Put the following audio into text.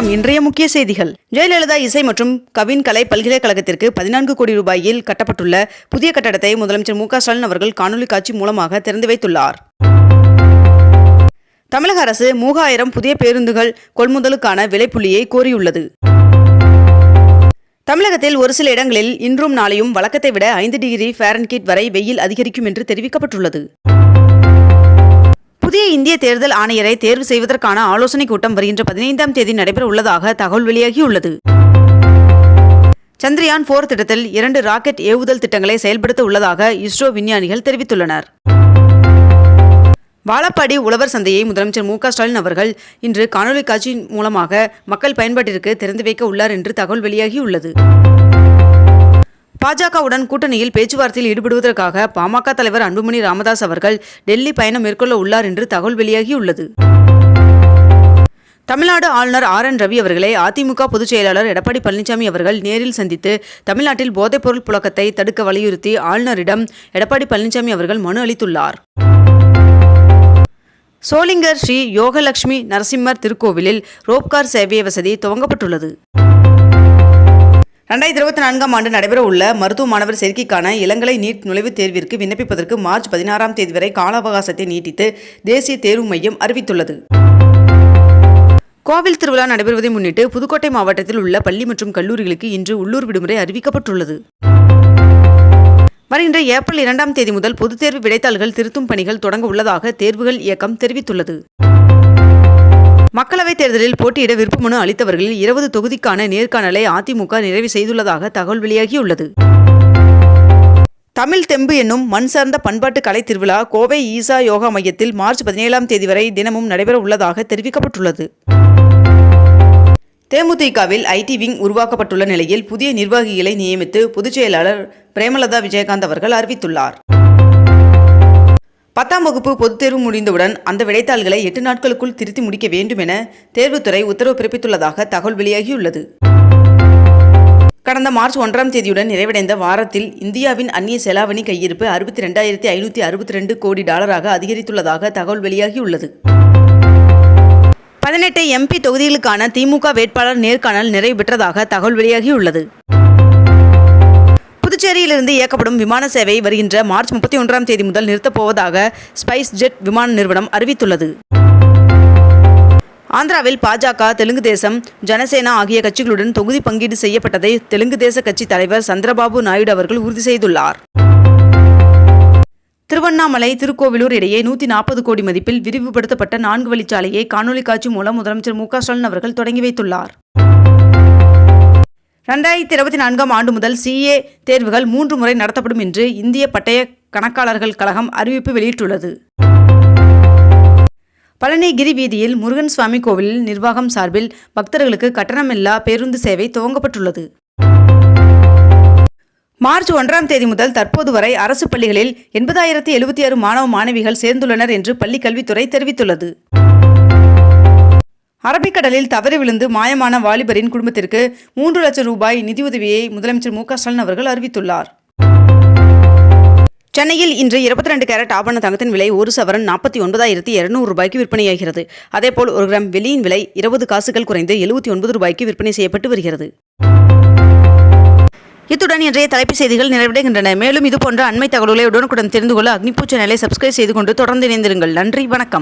வணக்கம். இன்றைய முக்கிய செய்திகள். ஜெயலலிதா இசை மற்றும் கவின் கலை பல்கலைக்கழகத்திற்கு பதினான்கு கோடி ரூபாயில் கட்டப்பட்டுள்ள புதிய கட்டடத்தை முதலமைச்சர் மு ஸ்டாலின் அவர்கள் காணொலி காட்சி மூலமாக திறந்து வைத்துள்ளார். தமிழக அரசு மூவாயிரம் புதிய பேருந்துகள் கொள்முதலுக்கான விலைப்புள்ளியை கோரியுள்ளது. தமிழகத்தில் ஒரு சில இடங்களில் இன்றும் நாளையும் வழக்கத்தை விட ஐந்து டிகிரி ஃபேரன்கீட் வரை வெயில் அதிகரிக்கும் என்று தெரிவிக்கப்பட்டுள்ளது. இந்திய தேர்தல் ஆணையரை தேர்வு செய்வதற்கான ஆலோசனைக் கூட்டம் வருகின்ற பதினைந்தாம் தேதி நடைபெற உள்ளதாக தகவல் வெளியாகியுள்ளது. சந்திரயான் போர் திட்டத்தில் இரண்டு ராக்கெட் ஏவுதல் திட்டங்களை செயல்படுத்த உள்ளதாக இஸ்ரோ விஞ்ஞானிகள் தெரிவித்துள்ளனர். வாழப்பாடி உழவர் சந்தையை முதலமைச்சர் மு ஸ்டாலின் அவர்கள் இன்று காணொலி காட்சி மூலமாக மக்கள் பயன்பாட்டிற்கு திறந்து வைக்க உள்ளார் என்று தகவல் வெளியாகியுள்ளது. பாஜகவுடன் கூட்டணியில் பேச்சுவார்த்தையில் ஈடுபடுவதற்காக பாமக தலைவர் அன்புமணி ராமதாஸ் அவர்கள் டெல்லி பயணம் மேற்கொள்ள உள்ளார் என்று தகவல் வெளியாகியுள்ளது. தமிழ்நாடு ஆளுநர் ஆர் என் ரவி அவர்களை அதிமுக பொதுச் செயலாளர் எடப்பாடி பழனிசாமி அவர்கள் நேரில் சந்தித்து தமிழ்நாட்டில் போதைப்பொருள் புழக்கத்தை தடுக்க வலியுறுத்தி ஆளுநரிடம் எடப்பாடி பழனிசாமி அவர்கள் மனு அளித்துள்ளார். சோளிங்கர் ஸ்ரீ யோகலட்சுமி நரசிம்மர் திருக்கோவிலில் ரோப்கார் சேவை வசதி துவங்கப்பட்டுள்ளது. ரெண்டாயிரத்தி இருபத்தி நான்காம் ஆண்டு நடைபெற உள்ள மருத்துவ மாணவர் சேர்க்கைக்கான இளங்கலை நீட் நுழைவுத் தேர்விற்கு விண்ணப்பிப்பதற்கு மார்ச் பதினாறாம் தேதி வரை கால அவகாசத்தை நீட்டித்து தேசிய தேர்வு மையம் அறிவித்துள்ளது. கோவில் திருவிழா நடைபெறுவதை முன்னிட்டு புதுக்கோட்டை மாவட்டத்தில் உள்ள பள்ளி மற்றும் கல்லூரிகளுக்கு இன்று உள்ளூர் விடுமுறை அறிவிக்கப்பட்டுள்ளது. வருகின்ற ஏப்ரல் இரண்டாம் தேதி முதல் பொதுத் தேர்வு விடைத்தாள்கள் திருத்தும் பணிகள் தொடங்க உள்ளதாக தேர்வுகள் இயக்கம் தெரிவித்துள்ளது. மக்களவைத் தேர்தலில் போட்டியிட விருப்பமனு அளித்தவர்களில் இருபது தொகுதிக்கான நேர்காணலை அதிமுக நிறைவு செய்துள்ளதாக தகவல் வெளியாகியுள்ளது. தமிழ் தெம்பு என்னும் மண் சார்ந்த பண்பாட்டு கலை திருவிழா கோவை ஈசா யோகா மையத்தில் மார்ச் பதினேழாம் தேதி வரை தினமும் நடைபெற உள்ளதாக தெரிவிக்கப்பட்டுள்ளது. தேமுதிகவில் ஐடி விங் உருவாக்கப்பட்டுள்ள நிலையில் புதிய நிர்வாகிகளை நியமித்து பொதுச் செயலாளர் பிரேமலதா விஜயகாந்த் அவர்கள் அறிவித்துள்ளார். பத்தாம் வகுப்பு பொதுத் தேர்வு முடிந்தவுடன் அந்த விடைத்தாள்களை எட்டு நாட்களுக்குள் திருத்தி முடிக்க வேண்டும் என தேர்வுத்துறை உத்தரவு பிறப்பித்துள்ளதாக தகவல் வெளியாகியுள்ளது. கடந்த மார்ச் ஒன்றாம் தேதியுடன் நிறைவடைந்த வாரத்தில் இந்தியாவின் அந்நிய செலாவணி கையிருப்பு அறுபத்தி ரெண்டாயிரத்தி ஐநூற்றி அறுபத்தி ரெண்டு கோடி டாலராக அதிகரித்துள்ளதாக தகவல் வெளியாகியுள்ளது. பதினெட்டு எம்பி தொகுதிகளுக்கான திமுக வேட்பாளர் நேர்காணல் நிறைவு பெற்றதாக தகவல் வெளியாகியுள்ளது. புதுச்சேரியிலிருந்து இயக்கப்படும் விமான சேவை வருகின்ற மார்ச் முப்பத்தி ஒன்றாம் தேதி முதல் நிறுத்தப் போவதாக ஸ்பைஸ் ஜெட் விமான நிறுவனம் அறிவித்துள்ளது. ஆந்திராவில் பாஜக தெலுங்கு தேசம் ஜனசேனா ஆகிய கட்சிகளுடன் தொகுதி பங்கீடு செய்யப்பட்டதை தெலுங்கு தேச கட்சி தலைவர் சந்திரபாபு நாயுடு அவர்கள் உறுதி செய்துள்ளார். திருவண்ணாமலை திருக்கோவிலூர் இடையே நூற்றி நாற்பது கோடி மதிப்பில் விரிவுபடுத்தப்பட்ட நான்கு வழிச்சாலையை காணொலி காட்சி மூலம் முதலமைச்சர் மு க ஸ்டாலின் அவர்கள் தொடங்கி வைத்துள்ளார். ரெண்டாயிரத்தி இருபத்தி நான்காம் ஆண்டு முதல் சிஏ தேர்வுகள் மூன்று முறை நடத்தப்படும் என்று இந்திய பட்டய கணக்காளர்கள் கழகம் அறிவிப்பு வெளியிட்டுள்ளது. பழனிகிரி வீதியில் முருகன் சுவாமி கோவிலில் நிர்வாகம் சார்பில் பக்தர்களுக்கு கட்டணமில்லா பேருந்து சேவை துவங்கப்பட்டுள்ளது. மார்ச் ஒன்றாம் தேதி முதல் தற்போது வரை அரசு பள்ளிகளில் எண்பதாயிரத்தி எழுபத்தி ஆறு மாணவ மாணவிகள் சேர்ந்துள்ளனர் என்று பள்ளிக் கல்வித்துறை தெரிவித்துள்ளது. அரபிக்கடலில் தவறி விழுந்து மாயமான வாலிபரின் குடும்பத்திற்கு மூன்று லட்சம் ரூபாய் நிதியுதவியை முதலமைச்சர் மு க ஸ்டாலின் அவர்கள் அறிவித்துள்ளார். சென்னையில் இன்று இருபத்தி ரெண்டு கேரட் ஆபரண தங்கத்தின் விலை ஒரு சவரன் நாற்பத்தி ஒன்பதாயிரத்தி இருநூறு ரூபாய்க்கு விற்பனையாகிறது. அதேபோல் ஒரு கிராம் வெளியின் விலை இருபது காசுகள் குறைந்து எழுபத்தி ஒன்பது ரூபாய்க்கு விற்பனை செய்யப்பட்டு வருகிறது. இத்துடன் இன்றைய தலைப்புச் செய்திகள் நிறைவடைகின்றன. மேலும் இதுபோன்ற அண்மை தகவல்களை உடனுக்குடன் தெரிந்து கொள்ள அக்னிபூ சேனலை சப்ஸ்கிரைப் செய்து கொண்டு தொடர்ந்து இணைந்திருங்கள். நன்றி வணக்கம்.